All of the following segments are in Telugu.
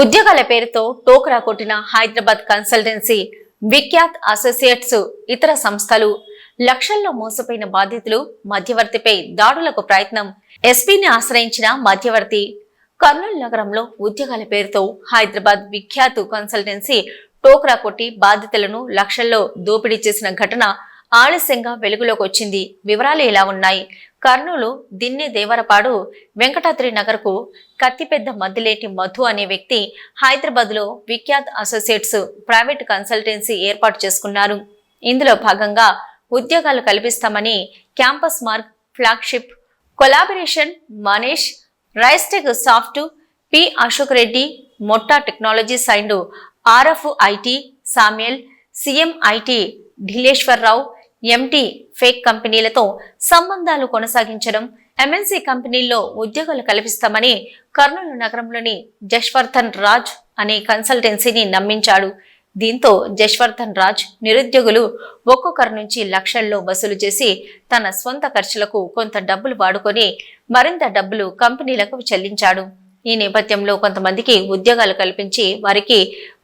ఉద్యోగాల పేరుతో టోకరా కొట్టిన హైదరాబాద్ కన్సల్టెన్సీ విఖ్యాత్ అసోసియేట్స్ ఇతర సంస్థలు లక్షల్లో మోసపోయిన బాధితులు మధ్యవర్తిపై దాడులకు ప్రయత్నం ఎస్పీని ఆశ్రయించిన మధ్యవర్తి. కర్నూలు నగరంలో ఉద్యోగాల పేరుతో హైదరాబాద్ విఖ్యాత్ కన్సల్టెన్సీ టోకరా కొట్టి బాధితులను లక్షల్లో దోపిడీ చేసిన ఘటన ఆలస్యంగా వెలుగులోకి వచ్చింది. వివరాలు ఇలా ఉన్నాయి? కర్నూలు దిన్నె దేవరపాడు వెంకటాద్రి నగర్కు కత్తిపెద్ద మద్దిలేటి మధు అనే వ్యక్తి హైదరాబాద్లో విఖ్యాత్ అసోసియేట్స్ ప్రైవేట్ కన్సల్టెన్సీ ఏర్పాటు చేసుకున్నారు. ఇందులో భాగంగా ఉద్యోగాలు కల్పిస్తామని campus mark flagship collaboration Manish risetech soft P Ashok Reddy Motta technologies and RF IT Samuel CM IT ఢిలేశ్వరరావు ఎంటి ఫేక్ కంపెనీలతో సంబంధాలు కొనసాగించడం ఎంఎన్సీ కంపెనీల్లో ఉద్యోగాలు కల్పిస్తామని కర్నూలు నగరంలోని జశ్వర్ధన్ రాజ్ అనే కన్సల్టెన్సీని నమ్మించాడు. దీంతో జశ్వర్ధన్ రాజ్ నిరుద్యోగులు ఒక్కొక్కరి నుంచి లక్షల్లో వసూలు చేసి తన స్వంత ఖర్చులకు కొంత డబ్బులు వాడుకొని మరింత డబ్బులు కంపెనీలకు చెల్లించాడు. ఈ నేపథ్యంలో కొంతమందికి ఉద్యోగాలు కల్పించి వారికి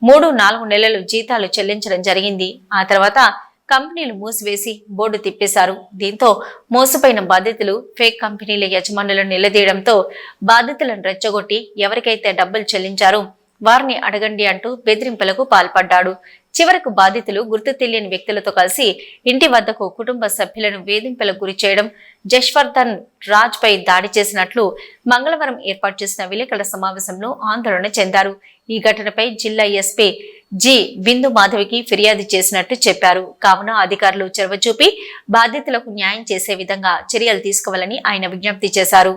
మూడు నాలుగు నెలలు జీతాలు చెల్లించడం జరిగింది. ఆ తర్వాత కంపెనీలు మూసివేసి బోర్డు తిప్పేశారు. దీంతో మోసపోయిన బాధితులు ఫేక్ కంపెనీల యజమానులను నిలదీయడంతో బాధితులను రెచ్చగొట్టి ఎవరికైతే డబ్బులు చెల్లించారో వారిని అడగండి అంటూ బెదిరింపులకు పాల్పడ్డాడు. చివరకు బాధితులు గుర్తు తెలియని వ్యక్తులతో కలిసి ఇంటి వద్దకు కుటుంబ సభ్యులను వేధింపులకు గురి చేయడం జశ్వర్ధన్ రాజ్ పై దాడి చేసినట్లు మంగళవారం ఏర్పాటు చేసిన విలేకరుల సమావేశంలో ఆందోళన చెందారు. ఈ ఘటనపై జిల్లా ఎస్పీ జి బిందు మాధవికి ఫిర్యాదు చేసినట్టు చెప్పారు. కావున అధికారులు చొరవ చూపి బాధితులకు న్యాయం చేసే విధంగా చర్యలు తీసుకోవాలని ఆయన విజ్ఞప్తి చేశారు.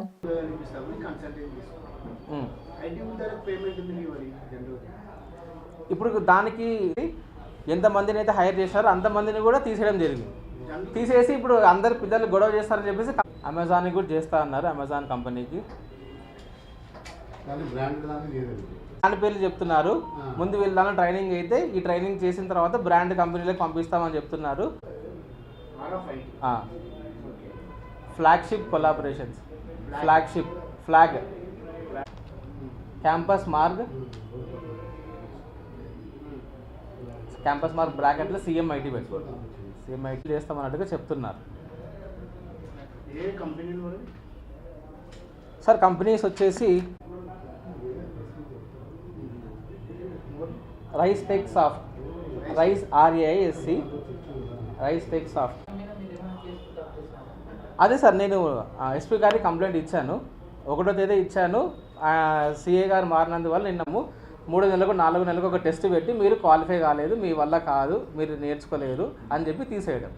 ఇప్పుడు దానికి ఎంతమందిని అయితే హైర్ చేశారో అంతమందిని కూడా తీసేయడం జరిగింది. తీసేసి ఇప్పుడు అందరు పిల్లలు గొడవ చేస్తారని చెప్పేసి అమెజాన్కి కూడా చేస్తా అన్నారు అమెజాన్ కంపెనీకి దాని పేర్లు చెప్తున్నారు. ముందు వీళ్ళ ట్రైనింగ్ అయితే ఈ ట్రైనింగ్ చేసిన తర్వాత బ్రాండ్ కంపెనీలకు పంపిస్తామని చెప్తున్నారు. Flagship collaborations flagship flag campus mark campus mark బ్రాకెట్లో సిఎంఐటి పెట్టి సిఎంఐటి చేస్తామన్నట్టుగా చెప్తున్నారు. సార్ కంపెనీస్ వచ్చేసి rise tech soft rise RAISC rise tech soft అదే సార్ నేను ఎస్పీ గారికి కంప్లైంట్ ఇచ్చాను. ఒకటో తేదీ ఇచ్చాను. సిఏ గారు మారినందువల్ల నిన్నము మూడు నెలలకు నాలుగు నెలలకు ఒక టెస్ట్ పెట్టి మీరు క్వాలిఫై కాలేదు మీ వల్ల కాదు మీరు నేర్చుకోలేరు అని చెప్పి తీసేయడం.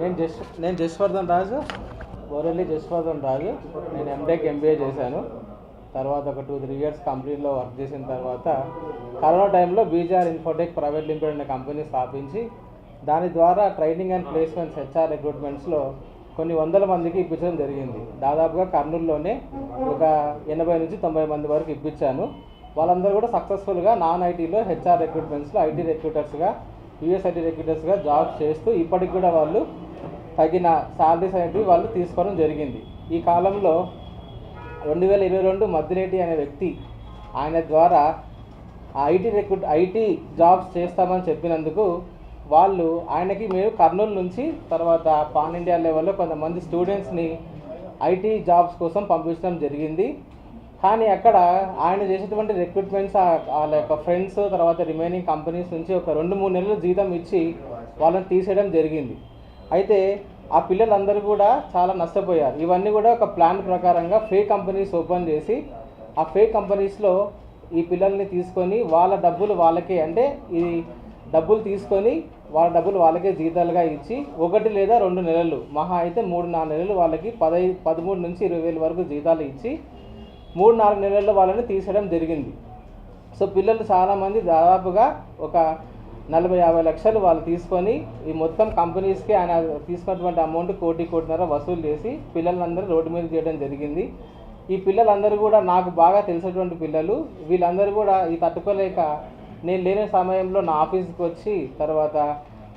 నేను జస్ నేను జస్వర్ధన్ రాజు బోరెల్లి జస్వర్ధన్ రాజు. నేను ఎంటెక్ ఎంబీఏ చేశాను. తర్వాత ఒక టూ త్రీ ఇయర్స్ కంపెనీలో వర్క్ చేసిన తర్వాత కరోనా టైంలో బీజార్ ఇన్ఫోటెక్ ప్రైవేట్ లిమిటెడ్ అనే కంపెనీ స్థాపించి దాని ద్వారా ట్రైనింగ్ అండ్ ప్లేస్మెంట్స్ హెచ్ఆర్ రిక్రూట్మెంట్స్లో కొన్ని వందల మందికి ఇప్పించడం జరిగింది. దాదాపుగా కర్నూలులోనే ఒక ఎనభై నుంచి తొంభై మంది వరకు ఇప్పించాను. వాళ్ళందరూ కూడా సక్సెస్ఫుల్గా నాన్ ఐటీలో హెచ్ఆర్ రిక్రూట్మెంట్స్లో ఐటీ రిక్రూటర్స్గా యూఎస్ఐటీ రిక్రూటర్స్గా జాబ్ చేస్తూ ఇప్పటికి కూడా వాళ్ళు తగిన శాలరీస్ అనేటివి వాళ్ళు తీసుకోవడం జరిగింది. ఈ కాలంలో రెండు వేల ఇరవై రెండు మద్దిరెడ్డి అనే వ్యక్తి ఆయన ద్వారా ఐటీ రిక్రూట్ ఐటీ జాబ్స్ చేస్తామని చెప్పినందుకు వాళ్ళు ఆయనకి మీరు కర్నూలు నుంచి తర్వాత పాన్ ఇండియా లెవెల్లో కొంతమంది స్టూడెంట్స్ని ఐటీ జాబ్స్ కోసం పంపించడం జరిగింది. కానీ అక్కడ ఆయన చేసేటువంటి రిక్రూట్మెంట్స్ వాళ్ళ యొక్క ఫ్రెండ్స్ తర్వాత రిమైనింగ్ కంపెనీస్ నుంచి ఒక రెండు మూడు నెలలు జీతం ఇచ్చి వాళ్ళని తీసేయడం జరిగింది. అయితే ఆ పిల్లలందరూ కూడా చాలా నష్టపోయారు. ఇవన్నీ కూడా ఒక ప్లాన్ ప్రకారంగా ఫేక్ కంపెనీస్ ఓపెన్ చేసి ఆ ఫేక్ కంపెనీస్లో ఈ పిల్లల్ని తీసుకొని వాళ్ళ డబ్బులు వాళ్ళకే. అంటే ఇది డబ్బులు తీసుకొని వాళ్ళ డబ్బులు వాళ్ళకే జీతాలుగా ఇచ్చి ఒకటి లేదా రెండు నెలలు మహా అయితే మూడు నాలుగు నెలలు వాళ్ళకి పదై పదమూడు నుంచి ఇరవై వేల వరకు జీతాలు ఇచ్చి మూడు నాలుగు నెలల్లో వాళ్ళని తీసేయడం జరిగింది. సో పిల్లలు చాలామంది దాదాపుగా ఒక నలభై యాభై లక్షలు వాళ్ళు తీసుకొని ఈ మొత్తం కంపెనీస్కి ఆయన తీసుకున్నటువంటి అమౌంట్ కోటి కోటిన్నర వసూలు చేసి పిల్లలందరూ రోడ్డు మీద చేయడం జరిగింది. ఈ పిల్లలందరూ కూడా నాకు బాగా తెలిసినటువంటి పిల్లలు వీళ్ళందరూ కూడా ఈ తట్టుకోలేక నేను లేని సమయంలో నా ఆఫీస్కి వచ్చి తర్వాత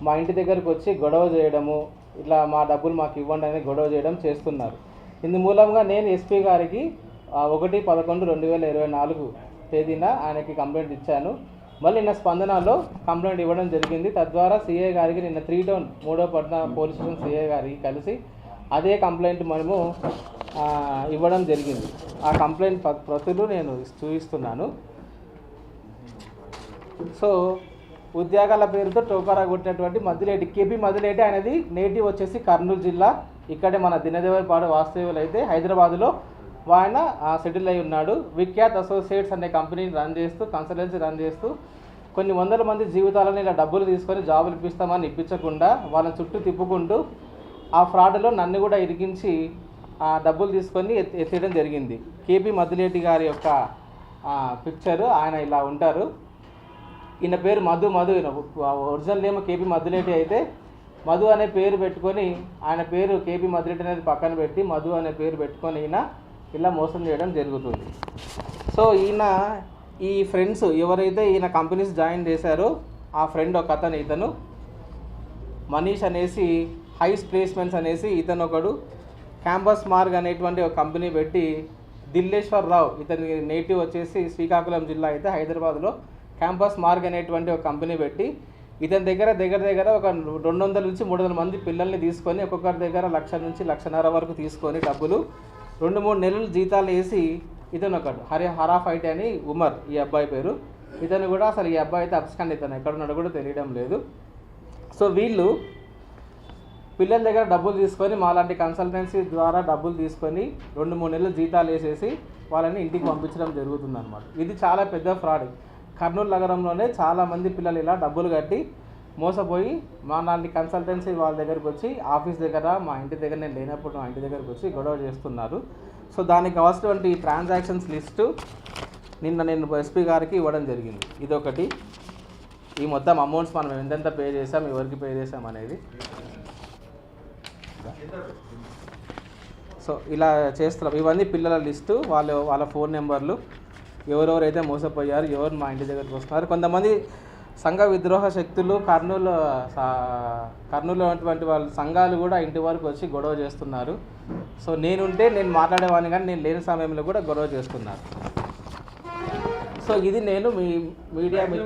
మా ఇంటి దగ్గరకు వచ్చి గొడవ చేయడము ఇట్లా మా డబ్బులు మాకు ఇవ్వండి అని గొడవ చేయడం చేస్తున్నారు. ఇందు మూలంగా నేను ఎస్పీ గారికి ఒకటి పదకొండు రెండు వేల ఇరవై నాలుగు తేదీన ఆయనకి కంప్లైంట్ ఇచ్చాను. మళ్ళీ నిన్న స్పందనలో కంప్లైంట్ ఇవ్వడం జరిగింది. తద్వారా సీఏ గారికి నిన్న త్రీ టౌన్ మూడో పట్న పోలీస్ స్టేషన్ సీఏ గారికి కలిసి అదే కంప్లైంట్ మనము ఇవ్వడం జరిగింది. ఆ కంప్లైంట్ ప్రతులు నేను చూపిస్తున్నాను సో ఉద్యోగాల పేరుతో టోకారా కొట్టినటువంటి మద్దిలేటి కేపీ మద్దిలేటి అనేది నేటివ్ వచ్చేసి కర్నూలు జిల్లా. ఇక్కడే మన దినదేవరపాడు వాస్తవ్యులు అయితే హైదరాబాద్లో ఆయన సెటిల్ అయి ఉన్నాడు. విఖ్యాత్ అసోసియేట్స్ అనే కంపెనీని రన్ చేస్తూ కన్సల్టెన్సీ రన్ చేస్తూ కొన్ని వందల మంది జీవితాలను ఇలా డబ్బులు తీసుకొని జాబులు ఇప్పిస్తామని ఇప్పించకుండా వాళ్ళని చుట్టూ తిప్పుకుంటూ ఆ ఫ్రాడ్లో నన్ను కూడా ఇరికించి ఆ డబ్బులు తీసుకొని ఎత్తేయడం జరిగింది. కేపీ మద్దిలేటి గారి యొక్క పిక్చరు ఆయన ఇలా ఉంటారు. ఈయన పేరు మధు మధు. ఈయన ఒరిజినల్ ఏమో కేపీ మధులేటి అయితే మధు అనే పేరు పెట్టుకొని ఆయన పేరు కేపీ మధులేటి అనేది పక్కన పెట్టి మధు అనే పేరు పెట్టుకొని ఈయన ఇలా మోసం చేయడం జరుగుతుంది. సో ఈయన ఈ ఫ్రెండ్స్ ఎవరైతే ఈయన కంపెనీస్ జాయిన్ చేశారో ఆ ఫ్రెండ్ ఒక అతను ఇతను. మనీష్ అనేసి హైస్ ప్లేస్మెంట్స్ అనేసి ఇతను ఒకడు. క్యాంపస్ మార్గ్ అనేటువంటి ఒక కంపెనీ పెట్టి దిల్లేశ్వర్ రావు ఇతని నేటివ్ వచ్చేసి శ్రీకాకుళం జిల్లా అయితే హైదరాబాద్లో క్యాంపస్ మార్గ్ అనేటువంటి ఒక కంపెనీ పెట్టి ఇతని దగ్గర దగ్గర దగ్గర ఒక రెండు వందల నుంచి మూడు వందల మంది పిల్లల్ని తీసుకొని ఒక్కొక్కరి దగ్గర లక్ష నుంచి లక్షన్నర వరకు తీసుకొని డబ్బులు రెండు మూడు నెలలు జీతాలు వేసి ఇతను ఒకడు హరి హరాఫ్ ఫైట్ అని ఉమర్ ఈ అబ్బాయి పేరు. ఇతను కూడా అసలు ఈ అబ్బాయి అయితే అప్స్కండ్ ఇతను ఎక్కడున్నాడు కూడా తెలియడం లేదు. సో వీళ్ళు పిల్లల దగ్గర డబ్బులు తీసుకొని మాలాంటి కన్సల్టెన్సీ ద్వారా డబ్బులు తీసుకొని రెండు మూడు నెలలు జీతాలు వేసేసి వాళ్ళని ఇంటికి పంపించడం జరుగుతుంది అనమాట ఇది చాలా పెద్ద ఫ్రాడ్ కర్నూలు నగరంలోనే చాలామంది పిల్లలు ఇలా డబ్బులు కట్టి మోసపోయి మా నాన్ని కన్సల్టెన్సీ వాళ్ళ దగ్గరికి వచ్చి ఆఫీస్ దగ్గర మా ఇంటి దగ్గర నేను లేనప్పుడు మా ఇంటి దగ్గరకు వచ్చి గొడవ చేస్తున్నారు. సో దానికి కావాల్సినటువంటి ట్రాన్సాక్షన్స్ లిస్టు నిన్న నేను ఎస్పీ గారికి ఇవ్వడం జరిగింది. ఇదొకటి. ఈ మొత్తం అమౌంట్స్ మనం ఎంతెంత పే చేసాం ఎవరికి పే చేసాం అనేది. సో ఇలా చేస్తున్నాం. ఇవన్నీ పిల్లల లిస్టు వాళ్ళ వాళ్ళ ఫోన్ నెంబర్లు. ఎవరెవరైతే మోసపోయారు ఎవరు మా ఇంటి దగ్గరికి వస్తున్నారు. కొంతమంది సంఘ విద్రోహ శక్తులు కర్నూలు సా- కర్నూలు ఉన్నటువంటి వాళ్ళ సంఘాలు కూడా ఇంటి వరకు వచ్చి గొడవ చేస్తున్నారు. సో నేనుంటే నేను మాట్లాడేవాడిని కానీ నేను లేని సమయంలో కూడా గొడవ చేస్తున్నారు సో ఇది నేను మీ మీడియా మీ-